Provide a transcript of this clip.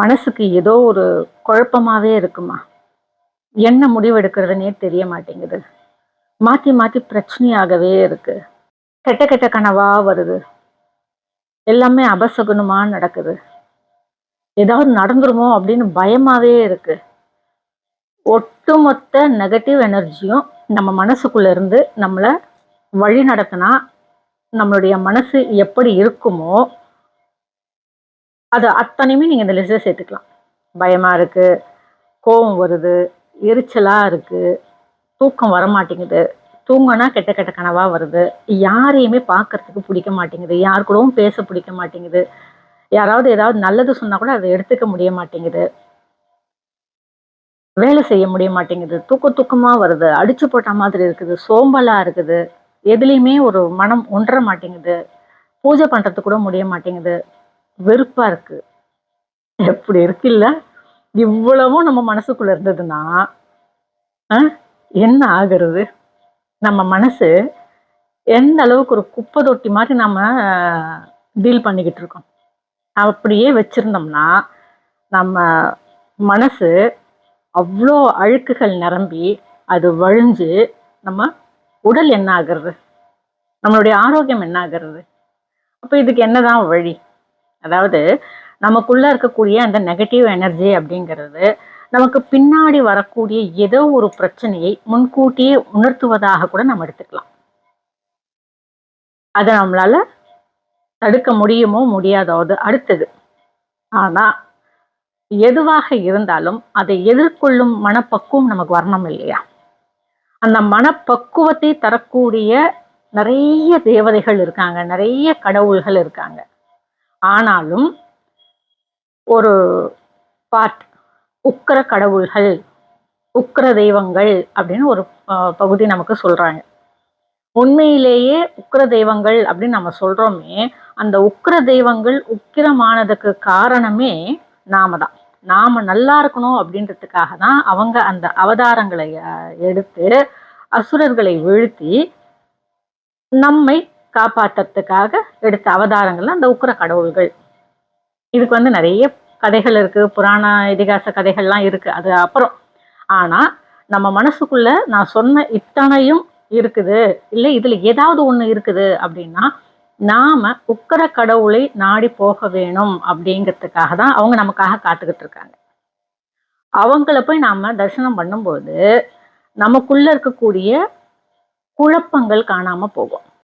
மனசுக்கு ஏதோ ஒரு குழப்பமாகவே இருக்குமா? என்ன முடிவு எடுக்கிறதுனே தெரிய மாட்டேங்குது மாற்றி மாற்றி பிரச்சனையாகவே இருக்கு. கெட்ட கெட்ட கனவாக வருது. எல்லாமே அபசகுணமாக நடக்குது. ஏதாவது நடந்துருமோ அப்படின்னு பயமாகவே இருக்கு. ஒட்டுமொத்த நெகட்டிவ் எனர்ஜியும் நம்ம மனசுக்குள்ளே இருந்து நம்மளை வழி நடத்தினா நம்மளுடைய மனசு எப்படி இருக்குமோ அது அத்தனையுமே நீங்கள் இந்த லிஸ்ட்டில் சேர்த்துக்கலாம். பயமாக இருக்குது கோபம் வருது எரிச்சலாக இருக்குது தூக்கம் வர மாட்டேங்குது தூங்கினா கெட்ட கெட்ட கனவாக வருது யாரையுமே பார்க்கறதுக்கு பிடிக்க மாட்டேங்குது யார் கூடவும் பேச பிடிக்க மாட்டேங்குது யாராவது ஏதாவது நல்லது சொன்னால் கூட அதை எடுத்துக்க முடிய மாட்டேங்குது. வேலை செய்ய முடிய மாட்டேங்குது தூக்க தூக்கமாக வருது அடிச்சு போட்ட மாதிரி இருக்குது சோம்பலாக இருக்குது எதுலேயுமே ஒரு மனம் ஒன்ற மாட்டேங்குது பூஜை பண்ணுறது கூட முடிய மாட்டேங்குது. வெறுப்பாக இருக்குது எப்படி இருக்குல்ல? இவ்வளவும் நம்ம மனசுக்குள்ளே இருந்ததுன்னா ஆ, என்ன ஆகிறது? நம்ம மனசு எந்த அளவுக்கு ஒரு குப்பை தொட்டி மாதிரி நம்ம டீல் பண்ணிக்கிட்டு இருக்கோம். அப்படியே வச்சுருந்தோம்னா நம்ம மனசு அவ்வளோ அழுக்குகள் நிரம்பி அது வழிஞ்சு நம்ம உடல் என்ன ஆகிறது? நம்மளுடைய ஆரோக்கியம் என்ன ஆகுறது? அப்போ இதுக்கு என்னதான் வழி? அதாவது நமக்குள்ள இருக்கக்கூடிய அந்த நெகட்டிவ் எனர்ஜி அப்படிங்கிறது நமக்கு பின்னாடி வரக்கூடிய ஏதோ ஒரு பிரச்சனையை முன்கூட்டியே உணர்த்துவதாக கூட நம்ம எடுத்துக்கலாம். அதை நம்மளால தடுக்க முடியுமோ முடியாதோது அடுத்தது. ஆனா எதுவாக இருந்தாலும் அதை எதிர்கொள்ளும் மனப்பக்குவம் நமக்கு வரணும் இல்லையா? அந்த மனப்பக்குவத்தை தரக்கூடிய நிறைய தேவதைகள் இருக்காங்க நிறைய கடவுள்கள் இருக்காங்க. ஆனாலும் ஒரு பார்ட் உக்கிர கடவுள்கள் உக்கிர தெய்வங்கள் அப்படின்னு ஒரு பகுதி நமக்கு சொல்றாங்க. உண்மையிலேயே உக்கிர தெய்வங்கள் அப்படின்னு நம்ம சொல்றோமே அந்த உக்கிர தெய்வங்கள் உக்கிரமானதுக்கு காரணமே நாம தான். நாம நல்லா இருக்கணும் அப்படின்றதுக்காக தான் அவங்க அந்த அவதாரங்களை எடுத்து அசுரர்களை வீழ்த்தி நம்மை காப்பாத்துறதுக்காக எடுத்த அவதாரங்கள் அந்த உக்கிர கடவுள்கள். இதுக்கு வந்து நிறைய கதைகள் இருக்கு. புராண இதிகாச கதைகள்லாம் இருக்கு. அது அப்புறம். ஆனா நம்ம மனசுக்குள்ள நான் சொன்ன இத்தனையும் இருக்குது. இல்லை இதுல ஏதாவது ஒண்ணு இருக்குது அப்படின்னா நாம உக்கிர கடவுளை நாடி போக வேணும் அப்படிங்கிறதுக்காக தான் அவங்க நமக்காக காத்துக்கிட்டு இருக்காங்க. அவங்கள போய் நாம தரிசனம் பண்ணும்போது நமக்குள்ள இருக்கக்கூடிய குழப்பங்கள் காணாம போகும்.